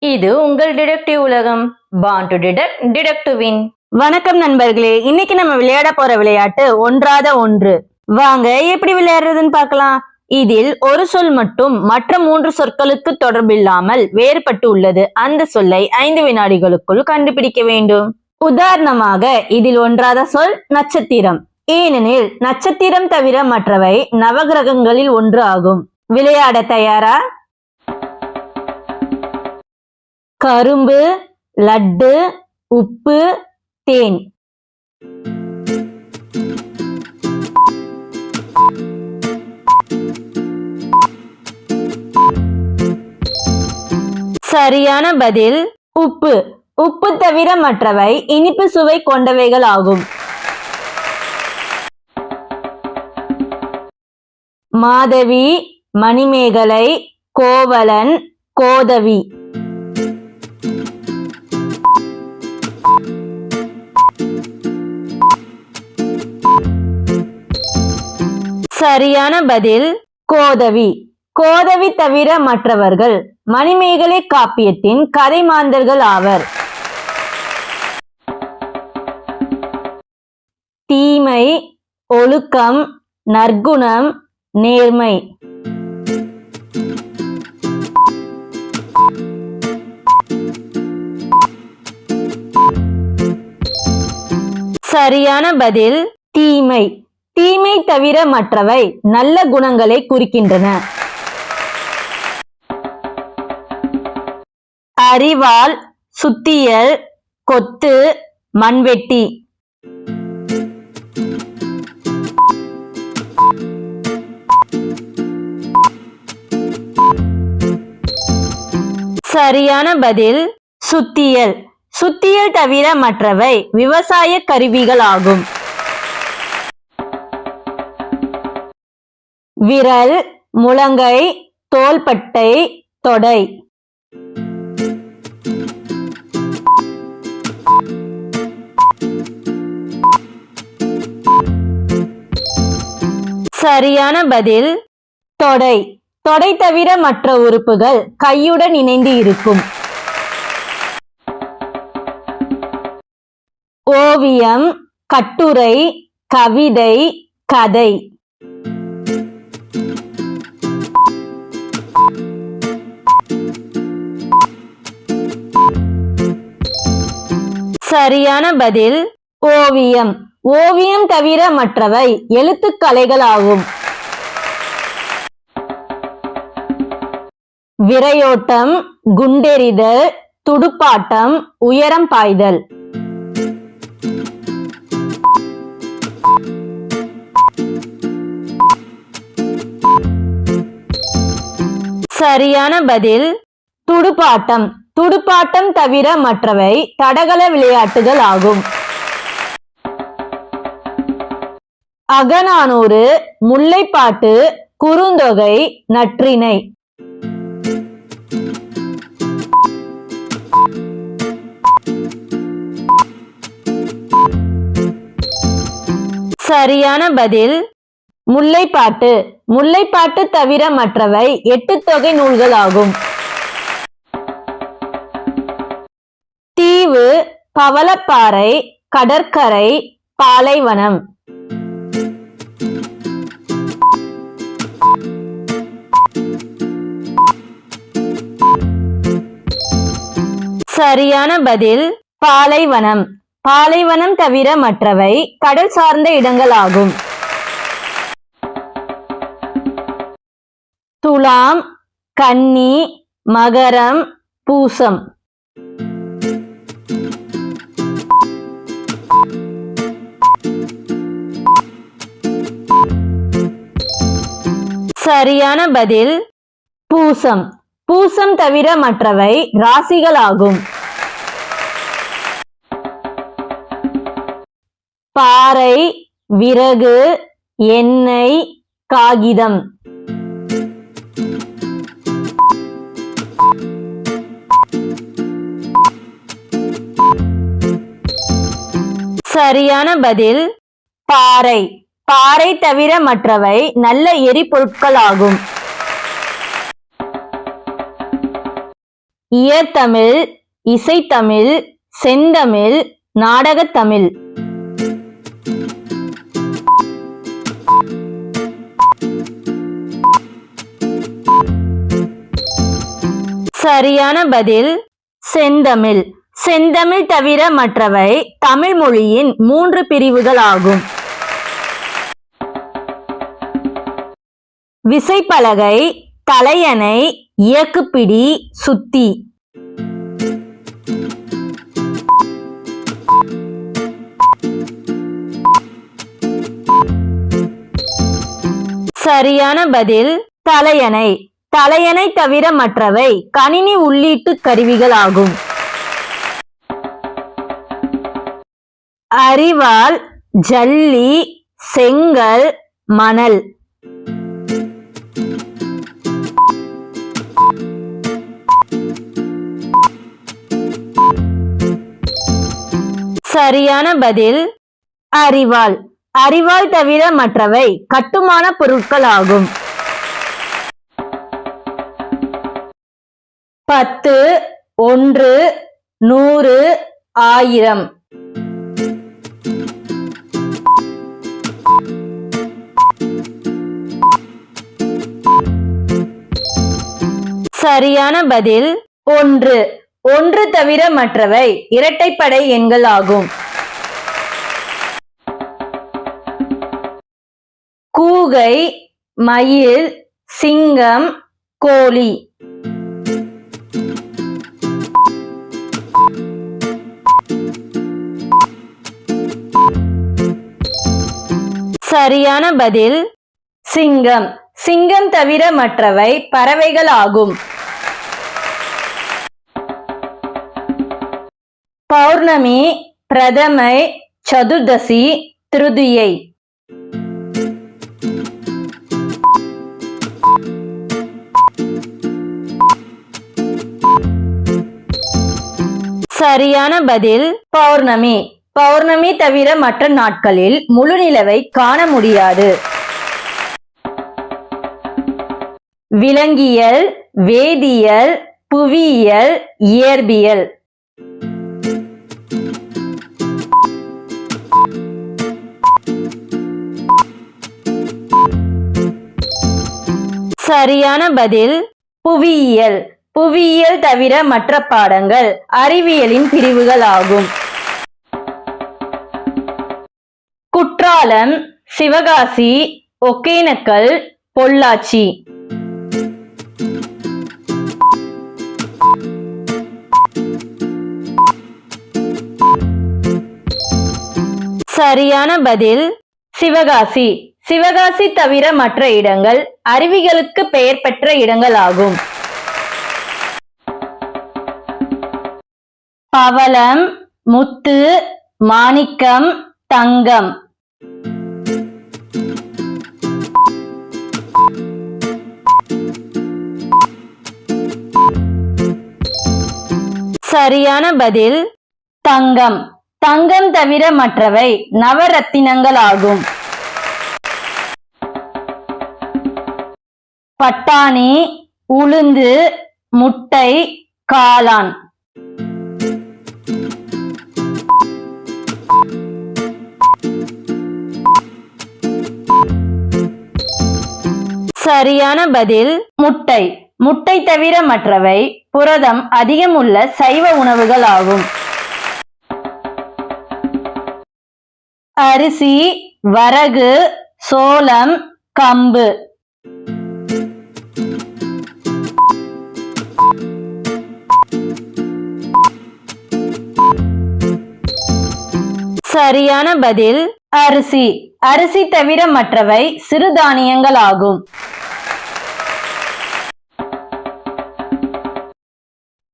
இது உங்கள் டிடெக்டிவ் உலகம். பான் டு டிடெக்ட் டிடெக்டிவின் வின் வணக்கம் நண்பர்களே இன்னைக்கு நம்ம விளையாட போற விளையாட்டு ஒன்றாத ஒன்று. வாங்க எப்படி விளையாடுறதுன்னு பார்க்கலாம். இதில் ஒரு சொல் மட்டும் மற்ற மூன்று சொற்களுக்கு தொடர்பில்லாமல் வேறுபட்டு உள்ளது. அந்த சொல்லை ஐந்து வினாடிகளுக்குள் கண்டுபிடிக்க வேண்டும். உதாரணமாக இதில் ஒன்றாத சொல் நட்சத்திரம். ஏனெனில் நட்சத்திரம் தவிர மற்றவை நவகிரகங்களில் ஒன்று ஆகும். விளையாட தயாரா? கரும்பு லட்டு உப்பு தேன். சரியான பதில் உப்பு. உப்பு தவிர மற்றவை இனிப்பு சுவை கொண்டவைகள் ஆகும். மாதவி மணிமேகலை கோவலன் கோதவி. சரியான பதில் கோதவி. கோதவி தவிர மற்றவர்கள். மணிமேகலை காப்பியத்தின் கதை மாந்தர்கள் ஆவர். தீமை ஒழுக்கம் நற்குணம் நேர்மை. சரியான பதில் தீமை. தீமை தவிர மற்றவை நல்ல குணங்களை குறிக்கின்றன. அறிவால் சுத்தியல் கொத்து மண்வெட்டி. சரியான பதில் சுத்தியல். சுத்தியல் தவிர மற்றவை விவசாய கருவிகள் ஆகும் விரல் முழங்கை தோள்பட்டை தொடை. சரியான பதில் தொடை. தொடை தவிர மற்ற உறுப்புகள் கையுடன் இணைந்து இருக்கும். ஓவியம் கட்டுரை கவிதை கதை. சரியான பதில் ஓவியம். ஓவியம் தவிர மற்றவை எழுத்துக்கலைகள் ஆகும் விரையோட்டம் குண்டெறிதல் துடுப்பாட்டம் உயரம் பாய்தல். சரியான பதில் துடுப்பாட்டம். துடுப்பாட்டம் தவிர மற்றவை தடகள விளையாட்டுகள் ஆகும். அகநானூறு முல்லைப்பாட்டு குறுந்தொகை நற்றினை சரியான பதில் முல்லைப்பாட்டு. முல்லைப்பாட்டு தவிர மற்றவை எட்டு தொகை நூல்கள் ஆகும். பவளப்பாறை கடற்கரை பாலைவனம். சரியான பதில் பாலைவனம். பாலைவனம் தவிர மற்றவை கடல் சார்ந்த இடங்கள் ஆகும் துலாம் கன்னி மகரம் பூசம். சரியான பதில் பூசம். பூசம் தவிர மற்றவை ராசிகள் ஆகும் பாறை விறகு எண்ணெய் காகிதம். சரியான பதில் பாறை. பாறை தவிர மற்றவை நல்ல எரிபொருட்கள் ஆகும் இயற்தமிழ் இசைத்தமிழ் செந்தமிழ் நாடகத்தமிழ். சரியான பதில் செந்தமிழ். செந்தமிழ் தவிர மற்றவை தமிழ் மொழியின் மூன்று பிரிவுகள் ஆகும் விசைப்பலகை தலையணை இயக்குப்பிடி சுத்தி. சரியான பதில் தலையணை. தலையணை தவிர மற்றவை கணினி உள்ளீட்டு கருவிகள் ஆகும். அரிவாள் ஜல்லி செங்கல் மணல். சரியான பதில் அரிவாள் அரிவாள் தவிர மற்றவை கட்டுமான பொருட்கள் ஆகும். பத்து ஒன்று நூறு ஆயிரம். சரியான பதில் ஒன்று. ஒன்று தவிர மற்றவை இரட்டைப்படை எண்கள் ஆகும். கூகை மயில் சிங்கம் கோழி. சரியான பதில் சிங்கம். சிங்கம் தவிர மற்றவை பறவைகள் ஆகும். பௌர்ணமி பிரதமை சதுர்தசி திருதியை. சரியான பதில் பௌர்ணமி. பௌர்ணமி தவிர மற்ற நாட்களில் முழு நிலவை காண முடியாது. விலங்கியல் வேதியியல் புவியியல் இயற்பியல். சரியான பதில் புவியியல். புவியியல் தவிர மற்ற பாடங்கள் அறிவியலின் பிரிவுகள் ஆகும் குற்றாலம் சிவகாசி ஒகேனக்கல் பொள்ளாச்சி. சரியான பதில் சிவகாசி. சிவகாசி தவிர மற்ற இடங்கள் அருவிகளுக்கு பெயர் பெற்ற இடங்கள் ஆகும் பவளம் முத்து மாணிக்கம் தங்கம். சரியான பதில் தங்கம். தங்கம் தவிர மற்றவை நவரத்தினங்கள் ஆகும் பட்டாணி உளுந்து முட்டை காளான். சரியான பதில் முட்டை. முட்டை தவிர மற்றவை புரதம் அதிகம் உள்ள சைவ உணவுகள் ஆகும். அரிசி வரகு சோளம் கம்பு. சரியான பதில் அரிசி. அரிசி தவிர மற்றவை சிறுதானியங்கள் ஆகும்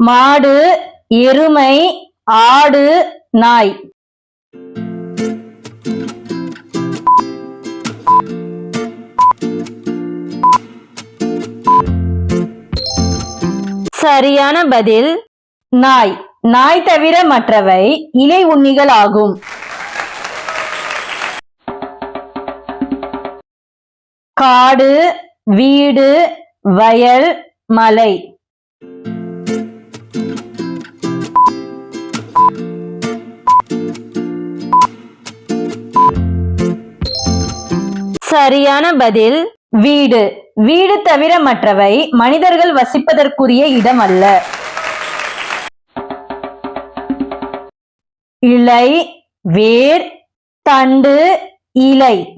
மாடு எருமை ஆடு நாய். சரியான பதில் நாய். நாய் தவிர மற்றவை இலை உண்ணிகள் ஆகும் காடு வீடு வயல் மலை. சரியான பதில் வீடு. வீடு தவிர மற்றவை மனிதர்கள் வசிப்பதற்குரிய இடம் அல்ல. இலை வேர் தண்டு இலை.